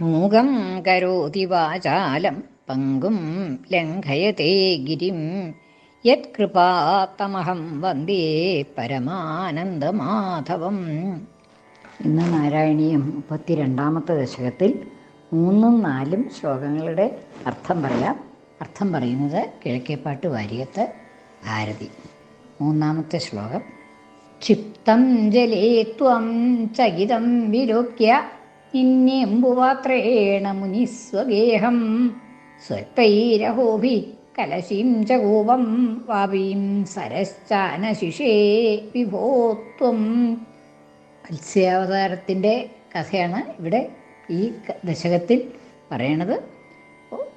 മൂകം കരോതി വാചാലം പങ്കും ലംഘയത്തെ ഗിരിം. യത്കൃപാത്തമഹം വന്ദേ പരമാനന്ദമാധവം. ഇന്ന് നാരായണീയം മുപ്പത്തിരണ്ടാമത്തെ ദശകത്തിൽ മൂന്നും നാലും ശ്ലോകങ്ങളുടെ അർത്ഥം പറയാം. അർത്ഥം പറയുന്നത് കിഴക്കേപ്പാട്ട് വാര്യത്ത് ഭാരതി. മൂന്നാമത്തെ ശ്ലോകം. ക്ഷിപ്തം ജലേ ത്വം ചകിതം വിലോക്യ നിന്നെമ്പുപാത്രേണ മുനിസ്വഗേഹം. സ്വൽപ്പൈരഹോഭി കലശീം ച കൂപം വാപീം സരശ്ചാനശിഷേ വിഭോത്വം. മത്സ്യാവതാരത്തിന്റെ കഥയാണ് ഇവിടെ ഈ ദശകത്തിൽ പറയണത്.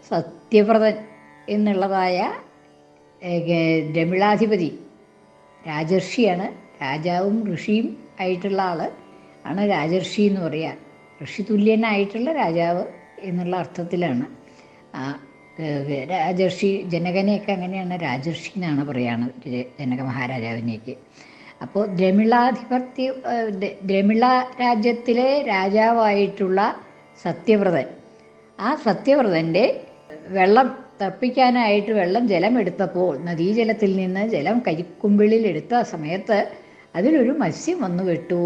സത്യവ്രതൻ എന്നുള്ളതായ രമിളാധിപതി രാജർഷിയാണ്. രാജാവും ഋഷിയും ആയിട്ടുള്ള ആൾ ആണ് രാജർഷി എന്ന് പറയുക ഋഷി തുല്യനായിട്ടുള്ള രാജാവ് എന്നുള്ള അർത്ഥത്തിലാണ്. ആ രാജർഷി ജനകനെയൊക്കെ അങ്ങനെയാണ് രാജർഷി എന്നാണ് പറയുന്നത് ജനക മഹാരാജാവിനെയൊക്കെ. അപ്പോൾ ദ്രമിളാധിപത്യ ദ്രമിള രാജ്യത്തിലെ രാജാവായിട്ടുള്ള സത്യവ്രതൻ ആ സത്യവ്രതന്റെ വെള്ളം തപ്പിക്കാനായിട്ട് വെള്ളം ജലം എടുത്തപ്പോൾ നദീജലത്തിൽ നിന്ന് ജലം കരിക്കുമ്പിളിൽ എടുത്ത സമയത്ത് അതിലൊരു മത്സ്യം വന്നു വിട്ടു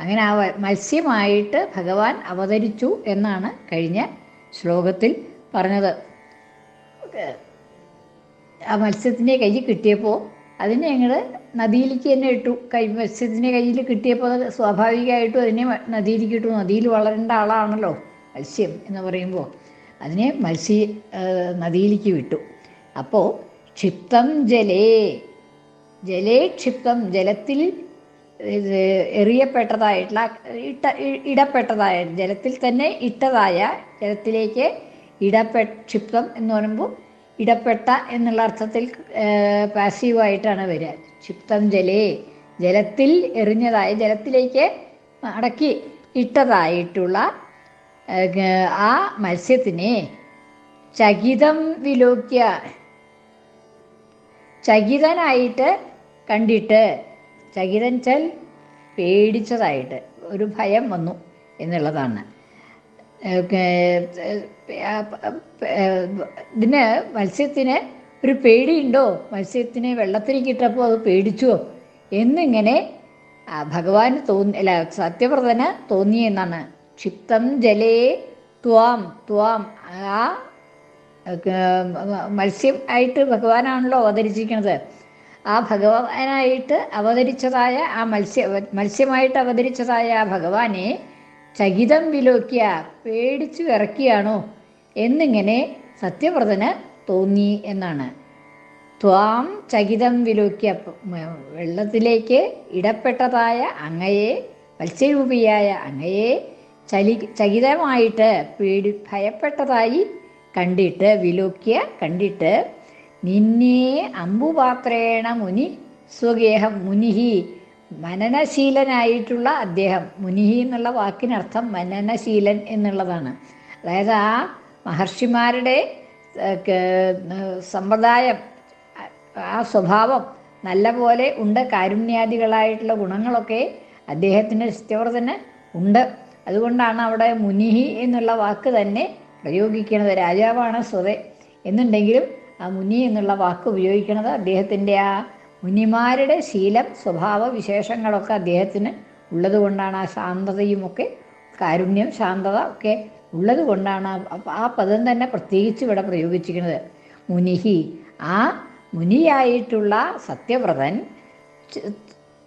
അങ്ങനെ ആ മത്സ്യമായിട്ട് ഭഗവാൻ അവതരിച്ചു എന്നാണ് കഴിഞ്ഞ ശ്ലോകത്തിൽ പറഞ്ഞത്. ആ മത്സ്യത്തിന്റെ കയ്യിൽ കിട്ടിയപ്പോൾ അതിനെ ഞങ്ങൾ നദിയിലേക്ക് തന്നെ ഇട്ടു. കൈ മത്സ്യത്തിന്റെ കയ്യിൽ കിട്ടിയപ്പോൾ അത് സ്വാഭാവികമായിട്ടും അതിനെ നദിയിലേക്ക് ഇട്ടു. നദിയിൽ വളരേണ്ട ആളാണല്ലോ മത്സ്യം എന്ന് പറയുമ്പോൾ. അതിനെ മത്സ്യ നദിയിലേക്ക് വിട്ടു. അപ്പോൾ ക്ഷിപ്തം ജലേ ജലേ ക്ഷിപ്തം ജലത്തിൽ ഇത് എറിയപ്പെട്ടതായിട്ടുള്ള ഇട്ട ഇടപ്പെട്ടതായ ജലത്തിൽ തന്നെ ഇട്ടതായ ജലത്തിലേക്ക് ഇടപ്പെ ക്ഷിപ്തം എന്ന് പറയുമ്പോൾ ഇടപ്പെട്ട എന്നുള്ള അർത്ഥത്തിൽ പാസീവായിട്ടാണ് വരിക. ക്ഷിപ്തം ജലേ ജലത്തിൽ എറിഞ്ഞതായ ജലത്തിലേക്ക് അടക്കി ഇട്ടതായിട്ടുള്ള ആ മത്സ്യത്തിനെ ചകിതം വിലോക്യ ചകിതനായിട്ട് കണ്ടിട്ട് ചകിതൻ പേടിച്ചതായിട്ട് ഒരു ഭയം വന്നു എന്നുള്ളതാണ്. ഇതിന് മത്സ്യത്തിന് ഒരു പേടിയുണ്ടോ? മത്സ്യത്തിന് വെള്ളത്തിലേക്ക് കിട്ടപ്പോൾ അത് പേടിച്ചോ? എന്നിങ്ങനെ ഭഗവാന് തോന്നി അല്ല സത്യവ്രതന് തോന്നിയെന്നാണ് ക്ഷിപ്തം ജലേ ത്വാം ത്വാം ആ മത്സ്യം ആയിട്ട് ഭഗവാനാണല്ലോ അവതരിച്ചിരിക്കുന്നത്. ആ ഭഗവാനായിട്ട് അവതരിച്ചതായ ആ മത്സ്യ മത്സ്യമായിട്ട് അവതരിച്ചതായ ആ ഭഗവാനെ ചകിതം വിലോക്കിയ പേടിച്ചു ഇറക്കിയാണോ? എന്നിങ്ങനെ സത്യവ്രതന് തോന്നി എന്നാണ്. ത്വാം ചകിതം വിലോക്കിയ വെള്ളത്തിലേക്ക് ഇടപ്പെട്ടതായ അങ്ങയെ മത്സ്യരൂപിയായ അങ്ങയെ ചലി ചകിതമായിട്ട് പേടി ഭയപ്പെട്ടതായി കണ്ടിട്ട് വിലോക്കിയ കണ്ടിട്ട് നിന്നെ അമ്പുപാത്രേണ മുനി സ്വഗേഹം മുനിഹി. മനനശീലനായിട്ടുള്ള അദ്ദേഹം. മുനിഹി എന്നുള്ള വാക്കിനർത്ഥം മനനശീലൻ എന്നുള്ളതാണ്. അതായത് ആ മഹർഷിമാരുടെ സമ്പ്രദായം ആ സ്വഭാവം നല്ലപോലെ ഉണ്ട്. കാരുണ്യാദികളായിട്ടുള്ള ഗുണങ്ങളൊക്കെ അദ്ദേഹത്തിന്റെ തന്നെ ഉണ്ട്. അതുകൊണ്ടാണ് അവിടെ മുനിഹി എന്നുള്ള വാക്ക് തന്നെ പ്രയോഗിക്കുന്നത്. രാജാവാണ് സ്വതേ. എന്നുണ്ടെങ്കിലും ആ മുനി എന്നുള്ള വാക്ക് ഉപയോഗിക്കുന്നത് അദ്ദേഹത്തിന്റെ ആ മുനിമാരുടെ ശീലം സ്വഭാവ വിശേഷങ്ങളൊക്കെ അദ്ദേഹത്തിന് ഉള്ളതുകൊണ്ടാണ് ആ ശാന്തതയുമൊക്കെ കാരുണ്യം ശാന്തത ഒക്കെ ഉള്ളത് കൊണ്ടാണ് ആ- ആ പദം തന്നെ പ്രത്യേകിച്ച് ഇവിടെ പ്രയോഗിച്ചിരിക്കുന്നത്. മുനിഹി ആ മുനിയായിട്ടുള്ള സത്യവ്രതൻ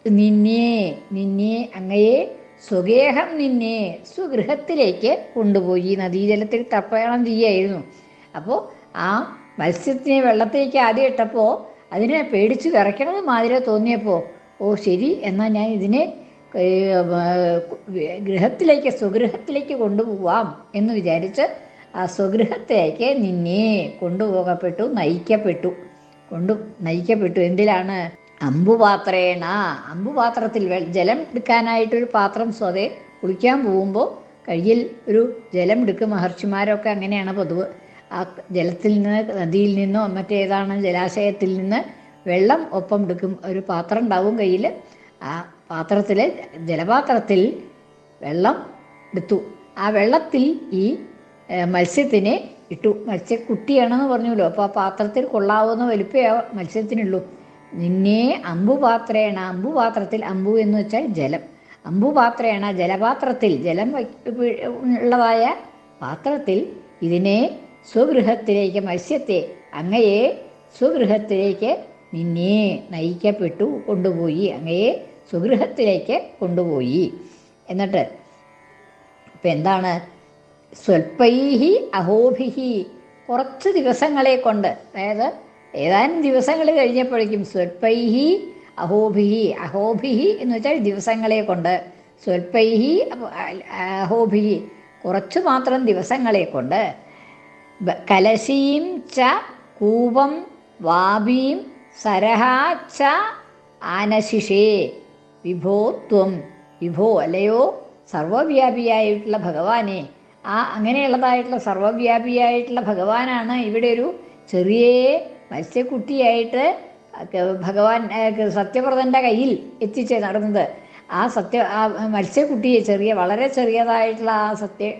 നിന്നെ നിന്നെ അങ്ങയെ സ്വഗേഹം നിന്നെ സ്വഗൃഹത്തിലേക്ക് കൊണ്ടുപോയി. നദീജലത്തിൽ തർപ്പണം ചെയ്യായിരുന്നു. അപ്പോൾ ആ മത്സ്യത്തിനെ വെള്ളത്തിലേക്ക് ആദ്യം ഇട്ടപ്പോൾ അതിനെ പേടിച്ച് വിറയ്ക്കണത് മാതിരി തോന്നിയപ്പോൾ ഓ ശരി എന്നാൽ ഞാൻ ഇതിനെ ഗൃഹത്തിലേക്ക് സ്വഗൃഹത്തിലേക്ക് കൊണ്ടുപോവാം എന്ന് വിചാരിച്ച് ആ സ്വഗൃഹത്തിലേക്ക് നിന്നെ കൊണ്ടുപോകപ്പെട്ടു നയിക്കപ്പെട്ടു. കൊണ്ടു നയിക്കപ്പെട്ടു. എന്തിലാണ്? അമ്പുപാത്രേണ. അമ്പുപാത്രത്തിൽ ജലം എടുക്കാനായിട്ടൊരു പാത്രം സ്വതേ കുളിക്കാൻ പോകുമ്പോൾ കയ്യിൽ ഒരു ജലം എടുക്കും മഹർഷിമാരൊക്കെ അങ്ങനെയാണ് പതിവ് ആ ജലത്തിൽ നിന്ന് നദിയിൽ നിന്നോ മറ്റേതാണ് ജലാശയത്തിൽ നിന്ന് വെള്ളം ഒപ്പം എടുക്കും. ഒരു പാത്രം ഉണ്ടാവും കയ്യിൽ ആ പാത്രത്തിൽ ജലപാത്രത്തിൽ വെള്ളം എടുത്തു. ആ വെള്ളത്തിൽ ഈ മത്സ്യത്തിനെ ഇട്ടു. മത്സ്യക്കുട്ടിയാണെന്ന് പറഞ്ഞല്ലോ അപ്പോൾ ആ പാത്രത്തിൽ കൊള്ളാവുന്ന വലിപ്പേ മത്സ്യത്തിനുള്ളൂ. നിന്നെ അമ്പുപാത്രേണ അമ്പുപാത്രത്തിൽ അമ്പു എന്ന് വെച്ചാൽ ജലം. അമ്പുപാത്രേണ ജലപാത്രത്തിൽ ജലം ഉള്ളതായ പാത്രത്തിൽ ഇതിനെ സ്വഗൃഹത്തിലേക്ക് മത്സ്യത്തെ അങ്ങയെ സ്വഗൃഹത്തിലേക്ക് നിന്നെ നയിക്കപ്പെട്ടു കൊണ്ടുപോയി. അങ്ങയെ സ്വഗൃഹത്തിലേക്ക് കൊണ്ടുപോയി. എന്നിട്ട് ഇപ്പം എന്താണ്? സ്വൽപ്പൈഹി അഹോഭിഹി. കുറച്ച് ദിവസങ്ങളെ കൊണ്ട് അതായത് ഏതാനും ദിവസങ്ങൾ കഴിഞ്ഞപ്പോഴേക്കും സ്വൽപ്പൈഹി അഹോഭിഹി അഹോഭിഹി എന്ന് വെച്ചാൽ ദിവസങ്ങളെ കൊണ്ട് സ്വൽപ്പൈഹി അഹോഭിഹി കുറച്ചു മാത്രം ദിവസങ്ങളെ കൊണ്ട് കലശീം ച കൂപം വാബീം സരഹാ ച ആനശിഷേ. വിഭോ ത്വം. വിഭോ അല്ലയോ? സർവവ്യാപിയായിട്ടുള്ള ഭഗവാനെ. ആ അങ്ങനെയുള്ളതായിട്ടുള്ള സർവവ്യാപിയായിട്ടുള്ള ഭഗവാനാണ് ഇവിടെ ഒരു ചെറിയ മത്സ്യക്കുട്ടിയായിട്ട് ഭഗവാൻ സത്യവ്രതന്റെ കയ്യിൽ എത്തിച്ച് നടന്നത്. ആ സത്യ ആ മത്സ്യക്കുട്ടിയെ ചെറിയ വളരെ ചെറിയതായിട്ടുള്ള ആ സത്യ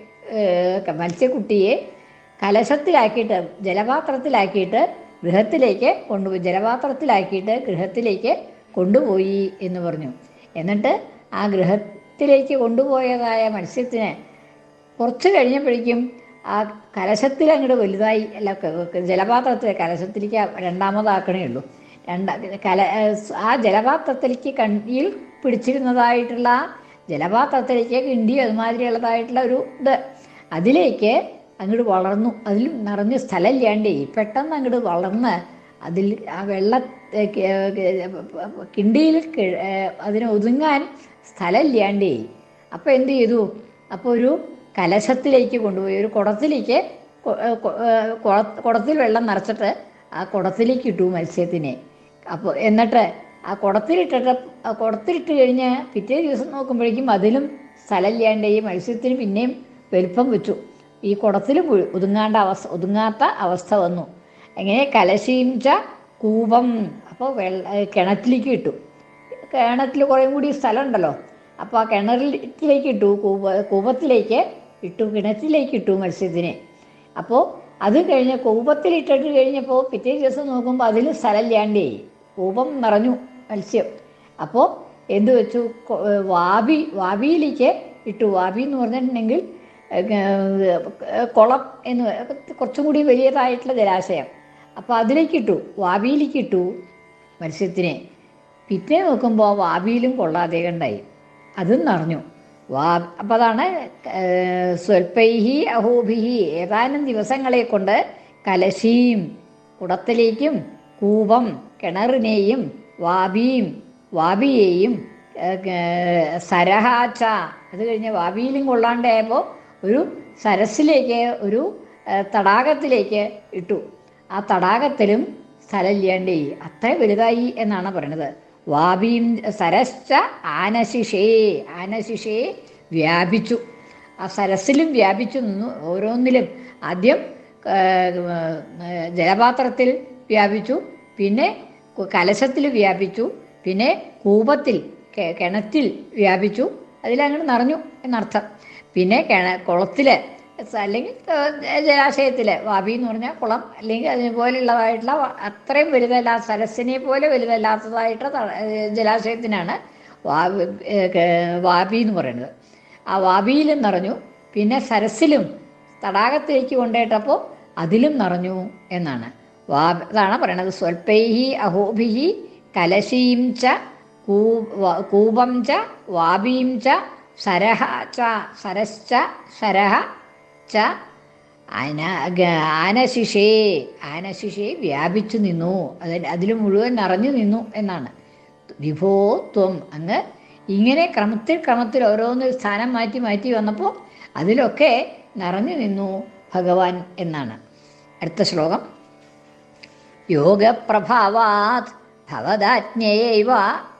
മത്സ്യക്കുട്ടിയെ കലശത്തിലാക്കിയിട്ട് ജലപാത്രത്തിലാക്കിയിട്ട് ഗൃഹത്തിലേക്ക് കൊണ്ടുപോയി ജലപാത്രത്തിലാക്കിയിട്ട് ഗൃഹത്തിലേക്ക് കൊണ്ടുപോയി എന്ന് പറഞ്ഞു. എന്നിട്ട് ആ ഗൃഹത്തിലേക്ക് കൊണ്ടുപോയതായ മത്സ്യത്തിന് കുറച്ച് കഴിഞ്ഞപ്പോഴേക്കും ആ കലശത്തിൽ അങ്ങോട്ട് വലുതായി. അല്ല ജലപാത്രത്തിൽ കലശത്തിലേക്ക് രണ്ടാമതാക്കണേ ഉള്ളൂ. രണ്ടാ കല ആ ജലപാത്രത്തിലേക്ക് കണ്ടിയിൽ പിടിച്ചിരുന്നതായിട്ടുള്ള ജലപാത്രത്തിലേക്ക് കിണ്ടി അതുമാതിരിയുള്ളതായിട്ടുള്ള ഒരു ഇത്. അതിലേക്ക് അങ്ങോട്ട് വളർന്നു. അതിൽ നിറഞ്ഞ സ്ഥലമില്ലാണ്ടേ പെട്ടെന്ന് അങ്ങോട്ട് വളർന്ന് അതിൽ ആ വെള്ള കിണ്ടിയിൽ അതിനെ ഒതുങ്ങാൻ സ്ഥലമില്ലാണ്ടേ. അപ്പോൾ എന്ത് ചെയ്തു? അപ്പോൾ ഒരു കലശത്തിലേക്ക് കൊണ്ടുപോയി ഒരു കുടത്തിലേക്ക് കുടത്തിൽ വെള്ളം നിറച്ചിട്ട് ആ കുടത്തിലേക്ക് ഇട്ടു മത്സ്യത്തിനെ. അപ്പോൾ എന്നിട്ട് ആ കുടത്തിലിട്ടിട്ട് കുടത്തിലിട്ട് കഴിഞ്ഞ് പിറ്റേ ദിവസം നോക്കുമ്പോഴേക്കും അതിലും സ്ഥലമില്ലാണ്ട് ഈ മത്സ്യത്തിന് പിന്നെയും വലുപ്പം വെച്ചു ഈ കുടത്തിൽ ഒതുങ്ങാണ്ട അവസ്ഥ ഒതുങ്ങാത്ത അവസ്ഥ വന്നു. എങ്ങനെ കലശീംച കൂപം അപ്പോൾ വെള്ള കിണറ്റിലേക്ക് ഇട്ടു. കിണറ്റിൽ കുറേ കൂടി സ്ഥലം ഉണ്ടല്ലോ അപ്പോൾ ആ കിണറിലേക്ക് ഇട്ടു കൂപ കൂപത്തിലേക്ക് ഇട്ടു കിണറ്റിലേക്ക് ഇട്ടു മത്സ്യത്തിനെ. അപ്പോൾ അത് കഴിഞ്ഞ് കൂപത്തിലിട്ടിട്ട് കഴിഞ്ഞപ്പോൾ പിറ്റേ ദിവസം നോക്കുമ്പോൾ അതിൽ സ്ഥലമില്ലാണ്ടേ. കൂപം നിറഞ്ഞു മത്സ്യം. അപ്പോൾ എന്തു വെച്ചു? വാബി വാബിയിലേക്ക് ഇട്ടു. വാബി എന്ന് പറഞ്ഞിട്ടുണ്ടെങ്കിൽ കുളം എന്ന് കുറച്ചും കൂടി വലിയതായിട്ടുള്ള ജലാശയം. അപ്പോൾ അതിലേക്ക് ഇട്ടു വാബിയിലേക്ക് ഇട്ടു മത്സ്യത്തിനെ. പിറ്റേ നോക്കുമ്പോൾ വാബിയിലും കൊള്ളാതെ കണ്ടായി. അതും നിറഞ്ഞു. വാ അപ്പോൾ അതാണ് സ്വൽപ്പൈഹി അഹോഭിഹി ഏതാനും ദിവസങ്ങളെ കൊണ്ട് കലശീം കുടത്തിലേക്കും കൂപം കിണറിനെയും വാബിയും വാബിയെയും സരഹാച്ച അത് കഴിഞ്ഞ് വാബിയിലും കൊള്ളാണ്ടായപ്പോൾ ഒരു സരസിലേക്ക് ഒരു തടാകത്തിലേക്ക് ഇട്ടു. ആ തടാകത്തിലും സ്ഥലമില്ലാണ്ടേ അത്ര വലുതായി എന്നാണ് പറയുന്നത് വാബീം സരശ്ച ആനശിഷേ ആനശിഷേ വ്യാപിച്ചു. ആ സരസിലും വ്യാപിച്ചു നിന്നു ഓരോന്നിലും. ആദ്യം ജലപാത്രത്തിൽ വ്യാപിച്ചു പിന്നെ കലശത്തിൽ വ്യാപിച്ചു പിന്നെ കൂപത്തിൽ കിണറ്റിൽ വ്യാപിച്ചു. അതിലങ്ങനെ നിറഞ്ഞു എന്നർത്ഥം. പിന്നെ കിണ കുളത്തിൽ അല്ലെങ്കിൽ ജലാശയത്തിൽ വാബി എന്ന് പറഞ്ഞാൽ കുളം അല്ലെങ്കിൽ അതുപോലുള്ളതായിട്ടുള്ള അത്രയും വലുതല്ല സരസിനെ പോലെ വലുതല്ലാത്തതായിട്ടുള്ള ജലാശയത്തിനാണ് വാബി എന്ന് പറയുന്നത്. ആ വാബിയിലും നിറഞ്ഞു പിന്നെ സരസിലും തടാകത്തേക്ക് കൊണ്ടേട്ടപ്പോൾ അതിലും നിറഞ്ഞു എന്നാണ്. വാ അതാണ് പറയണത്. സ്വൽപ്പൈഹി അഹോഭിഹി കലശീം ച കൂപം ച വാബീം ച സരഹ ച സരശ്ച സരഹ ച ആന ആനശിഷേ ആനശിഷേ വ്യാപിച്ചു നിന്നു. അതിൽ അതിൽ മുഴുവൻ നിറഞ്ഞു നിന്നു എന്നാണ്. വിഭോ ത്വം അങ്ങ് ഇങ്ങനെ ക്രമത്തിൽ ക്രമത്തിൽ ഓരോന്ന് സ്ഥാനം മാറ്റി മാറ്റി വന്നപ്പോൾ അതിലൊക്കെ നിറഞ്ഞു നിന്നു ഭഗവാൻ എന്നാണ്. അടുത്ത ശ്ലോകം. യോഗപ്രഭാവാത് ഭവദാജ്ഞയൈവ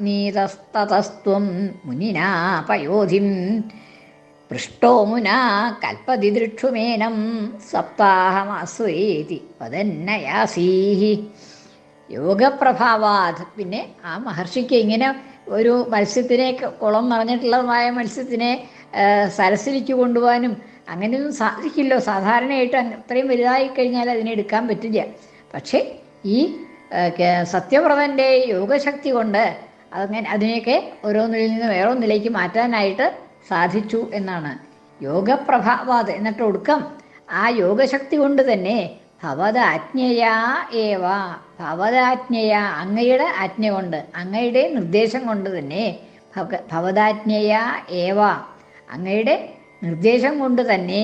നീതസ്തതസ്ത്വം മുനിനാ പയോധിം പൃഷ്ടോ മുനാ കൽപ്പതിദൃക്ഷുമേനം സപ്താഹമാസ്വേതി വദന്നയാസീഹി യോഗപ്രഭാവാത് പിന്നെ ആ മഹർഷിക്ക് ഇങ്ങനെ ഒരു മത്സ്യത്തിനെ കുളം നിറഞ്ഞിട്ടുള്ളതുമായ മത്സ്യത്തിനെ സരസിലേക്ക് കൊണ്ടുപോകാനും അങ്ങനെയൊന്നും സാധിക്കില്ലോ. സാധാരണയായിട്ട് അത്രയും വലുതായി കഴിഞ്ഞാൽ അതിനെ എടുക്കാൻ പറ്റില്ല. പക്ഷേ ഈ സത്യവ്രതന്റെ യോഗശക്തി കൊണ്ട് അതങ്ങനെ അതിനെയൊക്കെ ഓരോന്നിൽ നിന്ന് വേറൊന്നിലേക്ക് മാറ്റാനായിട്ട് സാധിച്ചു എന്നാണ്. യോഗപ്രഭാവാത് എന്നിട്ട് ഒടുക്കം ആ യോഗശക്തി കൊണ്ട് തന്നെ ഭവതാജ്ഞയാ ഏവ ഭവതാജ്ഞയാ അങ്ങയുടെ ആജ്ഞ കൊണ്ട് അങ്ങയുടെ നിർദ്ദേശം കൊണ്ട് തന്നെ ഭവതാജ്ഞയാ ഏവ അങ്ങയുടെ നിർദ്ദേശം കൊണ്ട് തന്നെ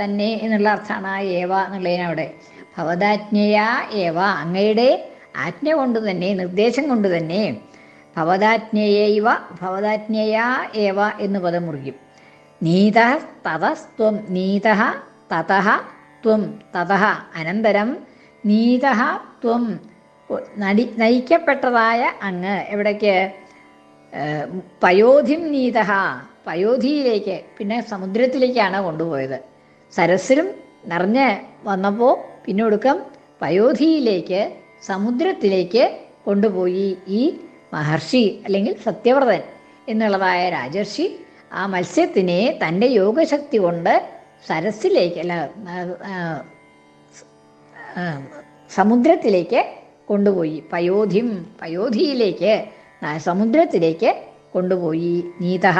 തന്നെ എന്നുള്ള അർത്ഥമാണ് ആ ഏവ എന്നുള്ളതിനവിടെ. ഭവതാജ്ഞയാ ഏവ അങ്ങയുടെ ആജ്ഞ കൊണ്ട് തന്നെ നിർദ്ദേശം കൊണ്ട് തന്നെ ഭവതാജ്ഞയൈവ ഭവതാജ്ഞയാ ഏവ എന്ന് പദം മുറിക്കും. നീത തതസ്ത്വം നീത തതഹ ത്വം തതഹ അനന്തരം നീത ത്വം നടി നയിക്കപ്പെട്ടതായ അങ്ങ് എവിടേക്ക്? പയോധിം നീത പയോധിയിലേക്ക് പിന്നെ സമുദ്രത്തിലേക്കാണ് കൊണ്ടുപോയത്. സരസിലും നിറഞ്ഞ് വന്നപ്പോൾ പിന്നെ ഒടുക്കം പയോധിയിലേക്ക് സമുദ്രത്തിലേക്ക് കൊണ്ടുപോയി ഈ മഹർഷി അല്ലെങ്കിൽ സത്യവ്രതൻ എന്നുള്ളതായ രാജർഷി ആ മത്സ്യത്തിനെ തന്റെ യോഗശക്തി കൊണ്ട് സരസിലേക്ക് അല്ല സമുദ്രത്തിലേക്ക് കൊണ്ടുപോയി. പയോധിം പയോധിയിലേക്ക് സമുദ്രത്തിലേക്ക് കൊണ്ടുപോയി. നീതഹ.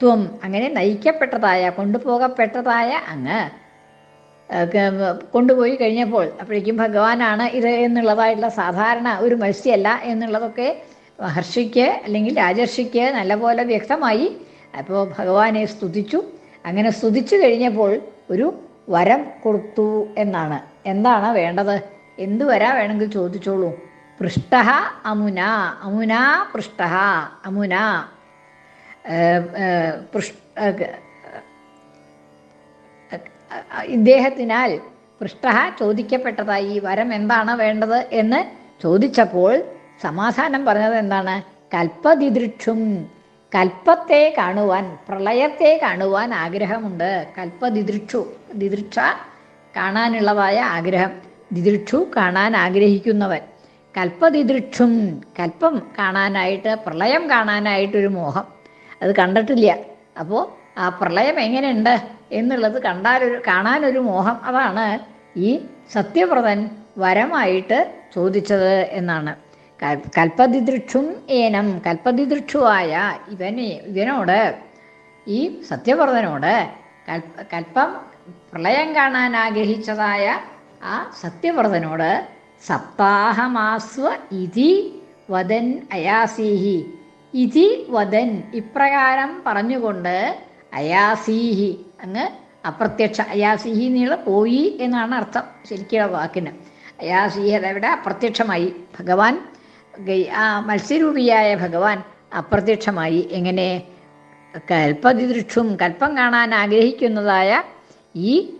ത്വം. അങ്ങനെ നയിക്കപ്പെട്ടതായ കൊണ്ടുപോകപ്പെട്ടതായ അങ്ങ് കൊണ്ടുപോയി കഴിഞ്ഞപ്പോൾ അപ്പോഴേക്കും ഭഗവാനാണ് ഇത് എന്നുള്ളതായിട്ടുള്ള സാധാരണ ഒരു മത്സ്യമല്ല എന്നുള്ളതൊക്കെ മഹർഷിക്ക് അല്ലെങ്കിൽ രാജർഷിക്ക് നല്ലപോലെ വ്യക്തമായി അപ്പോൾ ഭഗവാനെ സ്തുതിച്ചു. അങ്ങനെ സ്തുതിച്ചു കഴിഞ്ഞപ്പോൾ ഒരു വരം കൊടുത്തു എന്നാണ്. എന്താണ് വേണ്ടത്? എന്ത് വരാ വേണമെങ്കിൽ ചോദിച്ചോളൂ. പൃഷ്ട അമുന അമുന പൃഷ്ട അമുന. പൃഷ്ട ഇദ്ദേഹത്തിനാൽ പൃഷ്ട ചോദിക്കപ്പെട്ടതായി വരം എന്താണ് വേണ്ടത് എന്ന് ചോദിച്ചപ്പോൾ സമാധാനം പറഞ്ഞത് എന്താണ്? കൽപ്പതിദൃക്ഷും കൽപ്പത്തെ കാണുവാൻ പ്രളയത്തെ കാണുവാൻ ആഗ്രഹമുണ്ട്. കൽപ്പതിദൃക്ഷു ദിദൃക്ഷ കാണാനുള്ളതായ ആഗ്രഹം. ദിദൃക്ഷു കാണാൻ ആഗ്രഹിക്കുന്നവൻ. കൽപ്പതിദൃക്ഷും കൽപ്പം കാണാനായിട്ട് പ്രളയം കാണാനായിട്ടൊരു മോഹം. അത് കണ്ടിട്ടില്ല. അപ്പോൾ ആ പ്രളയം എങ്ങനെയുണ്ട് എന്നുള്ളത് കണ്ടാലൊരു കാണാനൊരു മോഹം അതാണ് ഈ സത്യവ്രതൻ വരമായിട്ട് ചോദിച്ചത് എന്നാണ്. കൽ- കൽപ്പതിദൃക്ഷും ഏനം കൽപ്പതിദൃക്ഷുവായ ഇവനെ ഇവനോട് ഈ സത്യവ്രതനോട് കൽപ്പ കൽപ്പം പ്രളയം കാണാൻ ആഗ്രഹിച്ചതായ ആ സത്യവ്രതനോട് സപ്താഹമാസ്വ ഇതി വദൻ അയാസീഹി. ഇതി വദൻ ഇപ്രകാരം പറഞ്ഞുകൊണ്ട് അയാസീഹി. അങ്ങ് അപ്രത്യക്ഷ. അയാസീഹി എന്നുള്ള പോയി എന്നാണ് അർത്ഥം. ശരിക്കുള്ള വാക്കിന്. അയാസീഹി അതവിടെ അപ്രത്യക്ഷമായി. ഭഗവാൻ ആ മത്സ്യരൂപിയായ ഭഗവാൻ അപ്രത്യക്ഷമായി. എങ്ങനെ? കൽപ്പതിദൃക്ഷും കൽപ്പം കാണാൻ ആഗ്രഹിക്കുന്നതായ ഈ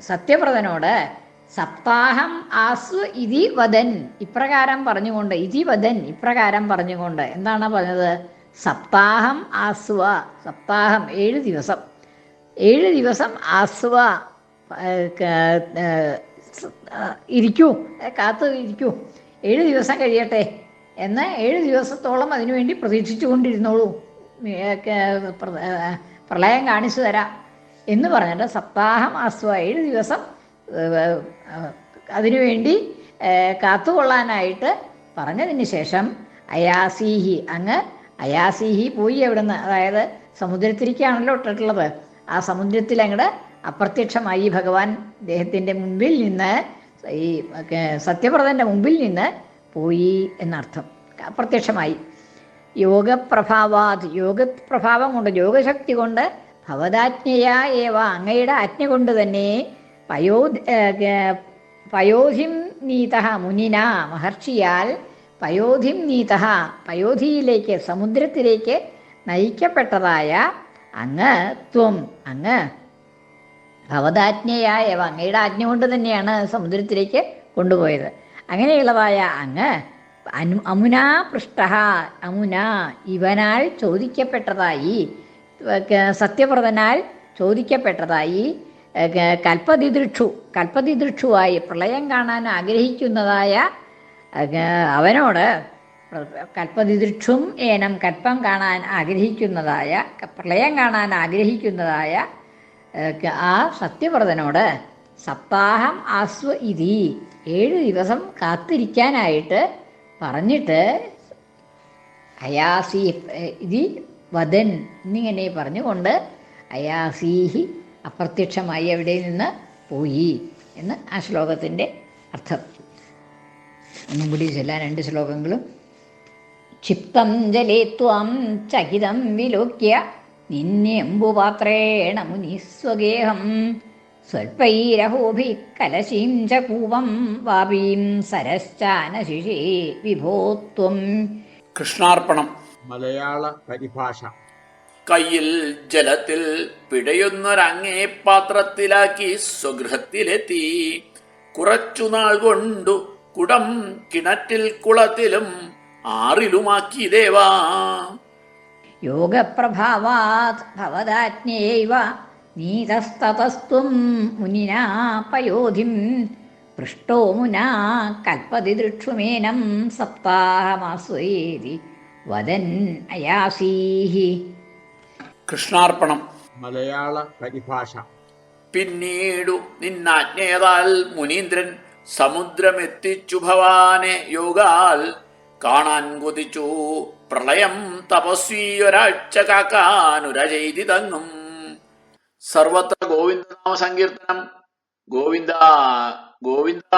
സത്യവ്രതനോട് സപ്താഹം ആസു ഇതി വദൻ. ഇപ്രകാരം പറഞ്ഞുകൊണ്ട് ഇതി വദൻ ഇപ്രകാരം പറഞ്ഞുകൊണ്ട്. എന്താണ് പറഞ്ഞത്? സപ്താഹം ആസ്വ സപ്താഹം ഏഴ് ദിവസം. ഏഴ് ദിവസം ആസ്വ ഇരിക്കൂ കാത്തു ഇരിക്കൂ. ഏഴ് ദിവസം കഴിയട്ടെ എന്ന് ഏഴ് ദിവസത്തോളം അതിനുവേണ്ടി പ്രതീക്ഷിച്ചു കൊണ്ടിരുന്നോളൂ. പ്രളയം കാണിച്ചു തരാം എന്ന് പറഞ്ഞിട്ട് സപ്താഹം ആസ്വ ഏഴ് ദിവസം അതിനുവേണ്ടി കാത്തുകൊള്ളാനായിട്ട് പറഞ്ഞതിന് ശേഷം അയാസീഹി അങ്ങ് അയാസീഹി പോയി എവിടുന്ന് അതായത് സമുദ്രത്തിലേക്കാണല്ലോ ഇട്ടിട്ടുള്ളത്. ആ സമുദ്രത്തിൽ അങ്ങോട്ട് അപ്രത്യക്ഷമായി ഭഗവാൻ അദ്ദേഹത്തിന്റെ മുമ്പിൽ നിന്ന് ഈ സത്യപ്രതന്റെ മുമ്പിൽ നിന്ന് പോയി എന്നർത്ഥം. അപ്രത്യക്ഷമായി. യോഗപ്രഭാവാത് യോഗപ്രഭാവം കൊണ്ട് യോഗശക്തി കൊണ്ട് ഭവതാജ്ഞയ ഏവ അങ്ങയുടെ ആജ്ഞ കൊണ്ട് തന്നെ പയോ പയോധിം നീത മുനിന മഹർഷിയാൽ പയോധിം നീത പയോധിയിലേക്ക് സമുദ്രത്തിലേക്ക് നയിക്കപ്പെട്ടതായ അങ്ങ് ത്വം. അങ്ങ് ഭവതാജ്ഞയായ അങ്ങയുടെ ആജ്ഞ കൊണ്ട് തന്നെയാണ് സമുദ്രത്തിലേക്ക് കൊണ്ടുപോയത്. അങ്ങനെയുള്ളതായ അങ്ങ് അനു അമുന പൃഷ്ട അമുന ഇവനാൽ ചോദിക്കപ്പെട്ടതായി സത്യവ്രതനാൽ ചോദിക്കപ്പെട്ടതായി കൽപ്പതിദൃക്ഷു കൽപ്പതിദൃക്ഷുവായി പ്രളയം കാണാൻ ആഗ്രഹിക്കുന്നതായ അവനോട് കൽപ്പതിദൃക്ഷും ഏനം കൽപ്പം കാണാൻ ആഗ്രഹിക്കുന്നതായ പ്രളയം കാണാൻ ആഗ്രഹിക്കുന്നതായ ആ സത്യവ്രതനോട് സപ്താഹം ആസ്വ ഇതി ഏഴ് ദിവസം കാത്തിരിക്കാനായിട്ട് പറഞ്ഞിട്ട് അയാസി ഇതി വദൻ എന്നിങ്ങനെ പറഞ്ഞുകൊണ്ട് അയാസീഹി അപ്രത്യക്ഷമായി അവിടെ നിന്ന് പോയി എന്ന് ആ ശ്ലോകത്തിന്റെ അർത്ഥം. ഒന്നും കൂടി ചൊല്ലാൻ രണ്ട് ശ്ലോകങ്ങളും. ക്ഷിപ്തം ജലേ ത്വം ചകിതം വിലോക്യ നിന്യംബുപാത്രേണ മുനിസ്വഗേഹം സ്വൽപ്പൈരഹോഭി കലശീം ച കൂപം വാപീം സരശ്ചാനശിഷേ വിഭോത്വം. കൃഷ്ണാർപ്പണം. മലയാള പരിഭാഷ. കയ്യിൽ ജലത്തിൽ പിടയുന്നൊരങ്ങേ പാത്രത്തിലാക്കി സ്വഗൃഹത്തിലെത്തി. കുറച്ചുനാൾ കൊണ്ടു കുടം കിണറ്റിൽ കുളത്തിലും ആറിലുമാക്കി ദേവാ. യോഗപ്രഭാവാത് ഭവദാജ്ഞയൈവ നീതസ്തതസ്ത്വം മുനിനാ പയോധിം പൃഷ്ടോ മുനാ കൽപ്പതിദൃക്ഷുമേനം സപ്താഹമാസ്വേതി വദൻ അയാസീഹി. കൃഷ്ണാർപ്പണം. മലയാള പരിഭാഷ. പിന്നീടു നിന്നാജ്ഞയതാൽ മുനീന്ദ്രൻ സമുദ്രമെത്തിച്ചു ഭവാനെ യോഗാൽ. കാണാൻ കൊതിച്ചു. പ്രളയം തപസ്വി ഒരാഴ്ച കാക്കാനുര ചെയ്തി തങ്ങും സർവത്ര ഗോവിന്ദനാമ സങ്കീർത്തനം ഗോവിന്ദ ഗോവിന്ദ.